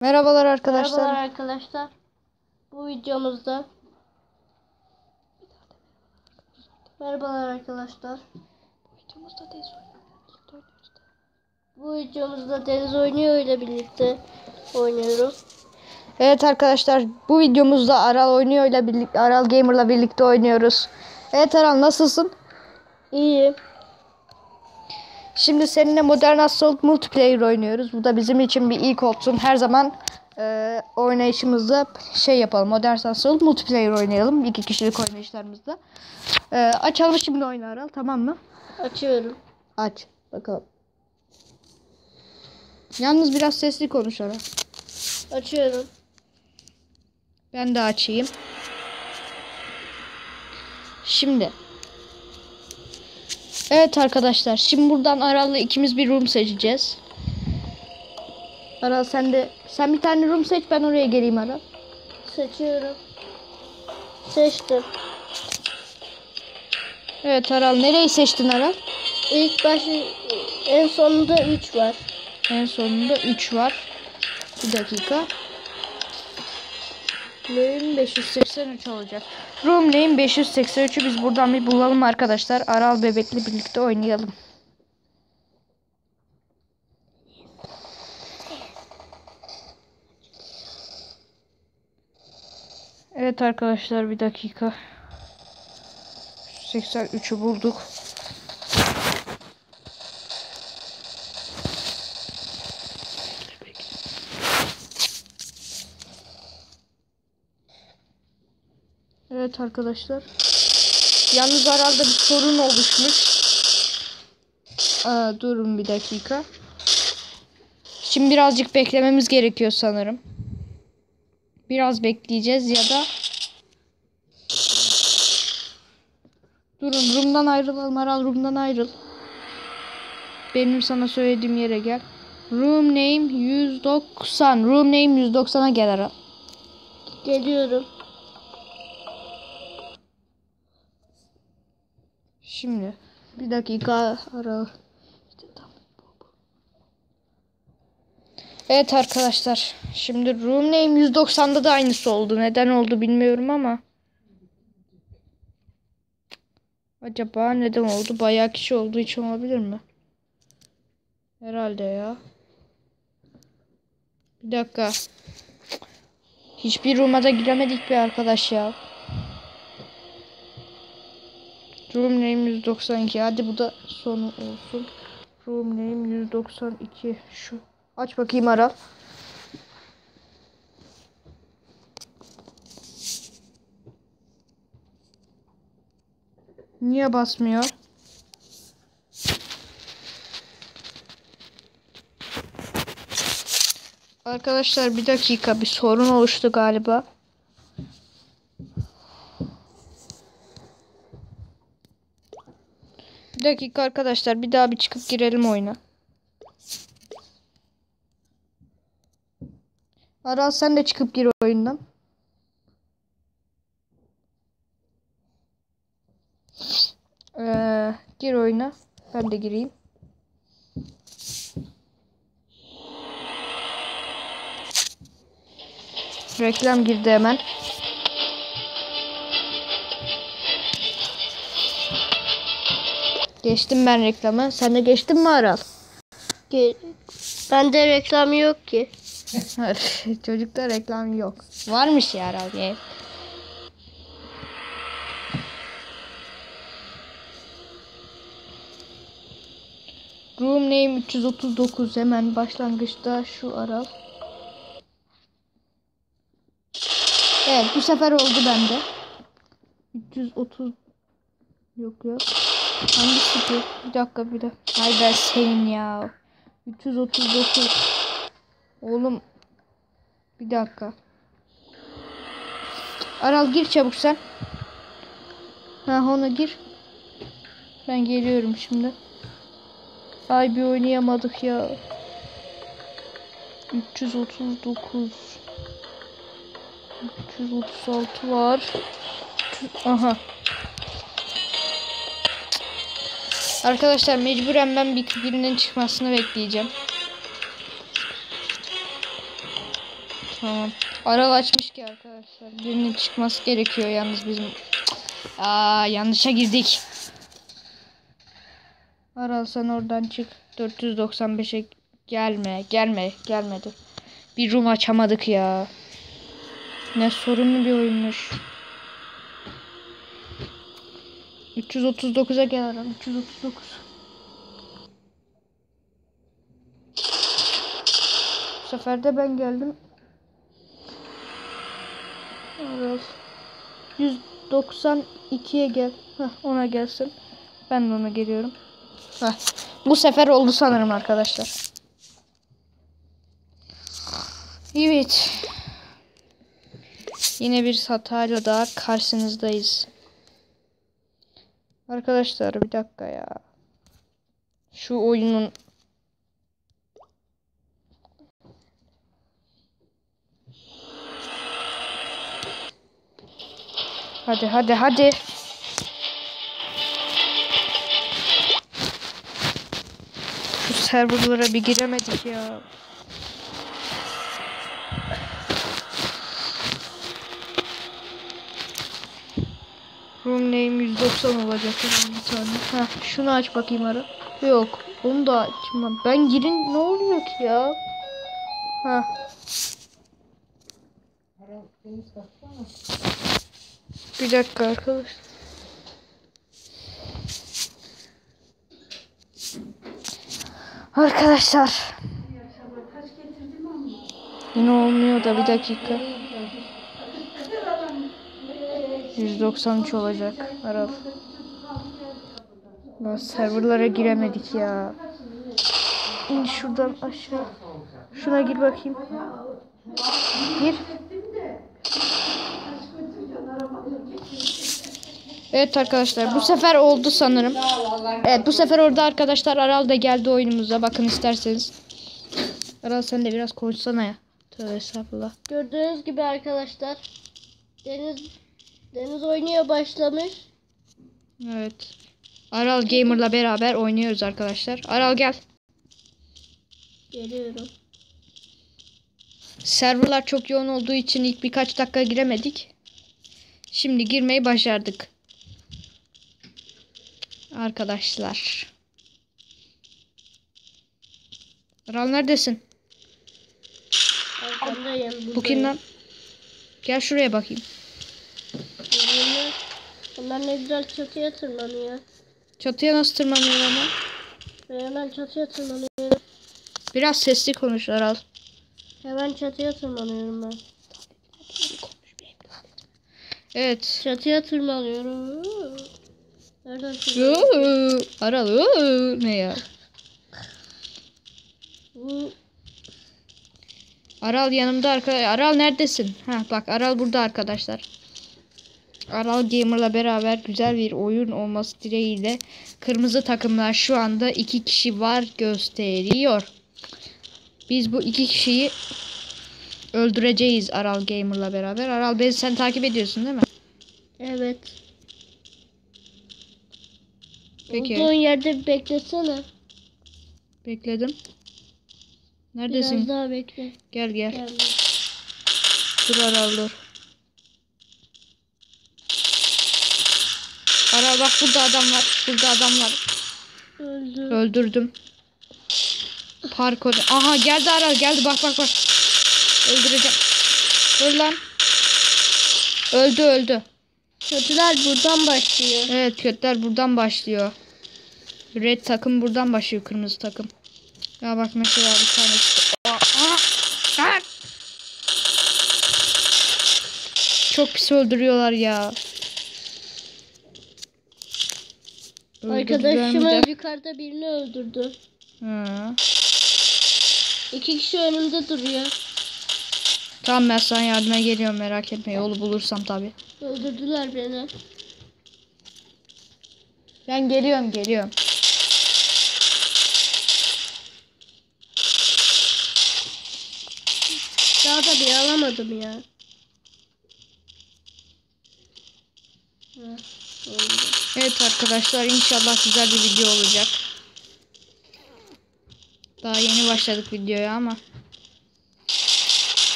Merhabalar arkadaşlar. Merhabalar arkadaşlar. Bu videomuzda Merhabalar arkadaşlar. Bu videomuzda Deniz oynuyor ile birlikte oynuyorum. Evet arkadaşlar bu videomuzda Aral oynuyor ile birlikte Aral Gamer'la birlikte oynuyoruz. Evet Aral nasılsın? İyi. Şimdi seninle Modern Assault Multiplayer oynuyoruz. Bu da bizim için bir ilk olsun. Her zaman e, oynayışımızda şey yapalım. Modern Assault Multiplayer oynayalım. İki kişilik oynayışlarımızda. E, açalım şimdi oyunu Aral tamam mı? Açıyorum. Aç bakalım. Yalnız biraz sesli konuş Aral. Açıyorum. Ben de açayım. Şimdi. Evet arkadaşlar. Şimdi buradan Aral'la ikimiz bir room seçeceğiz. Aral sen de sen bir tane room seç ben oraya geleyim Aral. Seçiyorum. Seçtim. Evet Aral nereyi seçtin Aral? İlk başı en sonunda 3 var. En sonunda 3 var. Bir dakika. Lane 583 olacak. Lane 583'ü biz buradan bir bulalım arkadaşlar. Aral bebekle birlikte oynayalım. Evet arkadaşlar bir dakika. 83'ü bulduk. Evet arkadaşlar. Yalnız arada bir sorun oluşmuş. Aa, durun bir dakika. Şimdi birazcık beklememiz gerekiyor sanırım. Biraz bekleyeceğiz ya da Durun room'dan ayrılalım Aral room'dan ayrıl. Benim sana söylediğim yere gel. Room name 190. Room name 190'a gel Aral. Geliyorum. Şimdi bir dakika ara. Evet arkadaşlar. Şimdi room name 190'da da aynısı oldu. Neden oldu bilmiyorum ama. Acaba neden oldu? Bayağı kişi olduğu için olabilir mi? Herhalde ya. Bir dakika. Hiçbir room'a da giremedik bir arkadaş ya. Room name 192. Hadi bu da sonu olsun. Room name 192. Şu. Aç bakayım Aral. Niye basmıyor? Arkadaşlar bir dakika bir sorun oluştu galiba. Bir dakika arkadaşlar bir daha bir çıkıp girelim oyuna. Aral sen de çıkıp gir oyundan. Ee, gir oyuna. Ben de gireyim. Reklam girdi hemen. Geçtim ben reklamı. Sen de geçtin mi Aral? Ge Bende reklam yok ki. Çocukta reklam yok. Varmış ya Aral ya. Room name 339 hemen başlangıçta şu Aral. Evet bu sefer oldu bende. 330 yok yok. Hangisi ki? Bir dakika bir dakika. Hay ben senin ya. 339. Oğlum. Bir dakika. Aral gir çabuk sen. Ha ona gir. Ben geliyorum şimdi. Ay bir oynayamadık ya. 339 336 var. Aha. Arkadaşlar mecburen ben bir birinin çıkmasını bekleyeceğim. Tamam. Aral açmış ki arkadaşlar. Birinin çıkması gerekiyor yalnız bizim. Aa yanlışa girdik. Aral sen oradan çık. 495'e gelme. Gelme. Gelmedi. Bir room açamadık ya. Ne sorunlu bir oyunmuş. 339'a gel Aral. 339. Bu sefer de ben geldim. Aral. 192'ye gel. Heh, ona gelsin. Ben de ona geliyorum. Heh. Bu sefer oldu sanırım arkadaşlar. Evet. Yine bir hatayla daha karşınızdayız. Arkadaşlar bir dakika ya. Şu oyunun Hadi hadi hadi. Şu serverlara bir giremedik ya. Room name 190 olacak bir tane. Heh, şunu aç bakayım ara. Yok. Onu da açmam. Ben girin ne oluyor ki ya? Ha. Bir dakika arkadaş. Arkadaşlar. Yine olmuyor da bir dakika. 193 olacak. Aral. Lan serverlara giremedik ya. İn şuradan aşağı. Şuna gir bakayım. Gir. Evet arkadaşlar bu sefer oldu sanırım. Evet bu sefer orada arkadaşlar Aral da geldi oyunumuza bakın isterseniz. Aral sen de biraz konuşsana ya. Tövbe estağfurullah. Gördüğünüz gibi arkadaşlar. Deniz Deniz oynuyor başlamış. Evet. Aral Gamer'la beraber oynuyoruz arkadaşlar. Aral gel. Geliyorum. Serverlar çok yoğun olduğu için ilk birkaç dakika giremedik. Şimdi girmeyi başardık. Arkadaşlar. Aral neredesin? Arkandayım. Bu kim lan? Gel şuraya bakayım. Bunlar, ne güzel çatıya tırmanıyor. Çatıya nasıl tırmanıyor ama? Hemen çatıya tırmanıyorum. Biraz sesli konuş Aral. Hemen çatıya tırmanıyorum ben. Evet. Çatıya tırmanıyorum. Nereden tırmanıyorum? Aral ne ya? Aral yanımda arkadaşlar. Aral neredesin? Ha bak Aral burada arkadaşlar. Aral Gamer'la beraber güzel bir oyun olması dileğiyle kırmızı takımlar şu anda iki kişi var gösteriyor. Biz bu iki kişiyi öldüreceğiz Aral Gamer'la beraber. Aral beni sen takip ediyorsun değil mi? evet. Peki. Olduğun yerde beklesene. Bekledim. Neredesin? Biraz daha bekle. Gel gel. Geldim. Dur Aral dur. Aral bak burada adam var. Burada adam var. Öldü. Öldürdüm. Park ode- Aha geldi Aral geldi bak bak bak. Öldüreceğim. Dur lan. Öldü öldü. Kötüler buradan başlıyor. Evet kötüler buradan başlıyor. Red takım buradan başlıyor kırmızı takım. Ya bak mesela bir aa. Çok pis öldürüyorlar ya. Arkadaşımız yukarıda birini öldürdü. Hı. İki kişi önümde duruyor. Tamam ben sana yardıma geliyorum merak etme yolu bulursam tabi. Öldürdüler beni. Ben geliyorum geliyorum. Daha da bir alamadım ya. Heh, oldu. Evet arkadaşlar inşallah güzel bir video olacak. Daha yeni başladık videoya ama.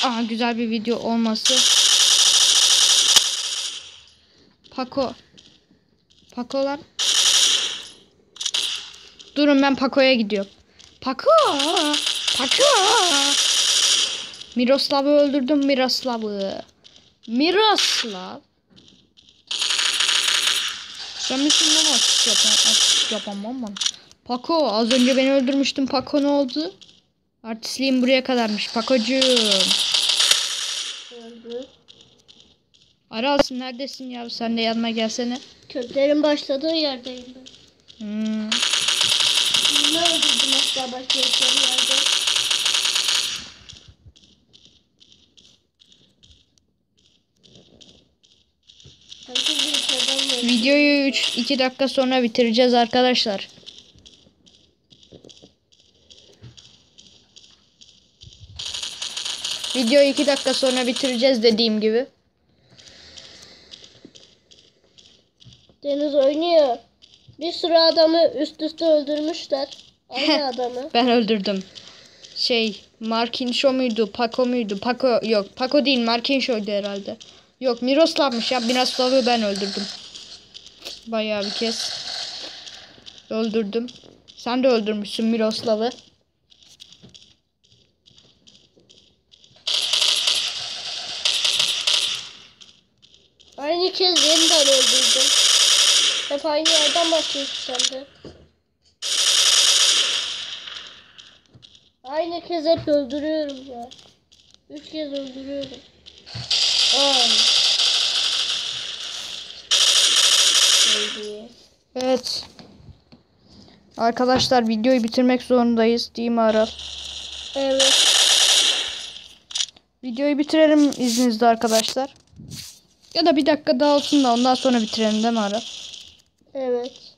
Aha güzel bir video olması. Paco lan. Durun ben Paco'ya gidiyorum. Paco. Paco. Miroslav'ı öldürdüm Miroslav'ı. Miroslav. Sen misin lan açık yapan? Açık yapamam ben. Paco az önce beni öldürmüştün. Paco ne oldu? Artistliğim buraya kadarmış. Pacocuğum. Öldü. Aralsın neredesin ya? Sen de yanıma gelsene. Köklerin başladığı yerdeyim ben. Hmm. Ne öldürdüm hatta başladıkları yerde. 3-2 dakika sonra bitireceğiz arkadaşlar. Videoyu 2 dakika sonra bitireceğiz dediğim gibi. Deniz oynuyor. Bir sürü adamı üst üste öldürmüşler. Aynı adamı. ben öldürdüm. Şey Markinşo muydu? Paco muydu? Paco yok. Paco değil Markinşo'ydu herhalde. Yok Miroslav'mış ya. Miroslav'ı ben öldürdüm. Bayağı bir kez. Öldürdüm. Sen de öldürmüşsün Miroslav'ı. Aynı kez yeniden öldürdüm. Hep aynı yerden başlıyorsun sen de. Aynı kez hep öldürüyorum ya. Üç kez öldürüyorum. Ay. Öldü. Evet. Arkadaşlar videoyu bitirmek zorundayız. Değil mi Aral? Evet. Videoyu bitirelim izninizle arkadaşlar. Ya da bir dakika daha olsun da ondan sonra bitirelim değil mi Aral? Evet.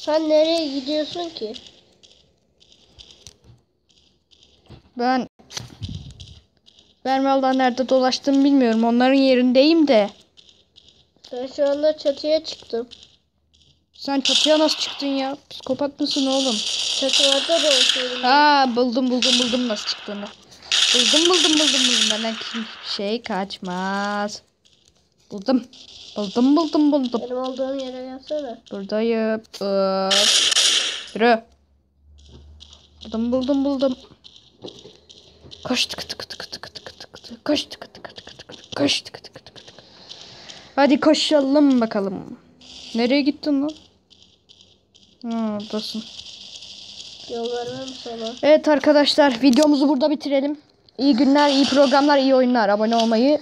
Sen nereye gidiyorsun ki? Ben vallahi nerede dolaştığımı bilmiyorum. Onların yerindeyim de. Ben şu anda çatıya çıktım. Sen çatıya nasıl çıktın ya? Psikopat mısın oğlum? Çatılarda da oturuyorum. Ha buldum buldum buldum nasıl çıktığını. Buldum buldum buldum buldum. Benden hiçbir şey kaçmaz. Buldum. Buldum buldum buldum. Benim olduğum yere gelsene. Buradayım. Öp. Yürü. Buldum buldum buldum. Koş tık tık tık tık tık. Koş tık tık tık tık tık. Koş tık tık tık tık. Hadi koşalım bakalım. Nereye gittin lan? Ha, oradasın. Yol vermem sana. Evet arkadaşlar videomuzu burada bitirelim. İyi günler, iyi programlar, iyi oyunlar. Abone olmayı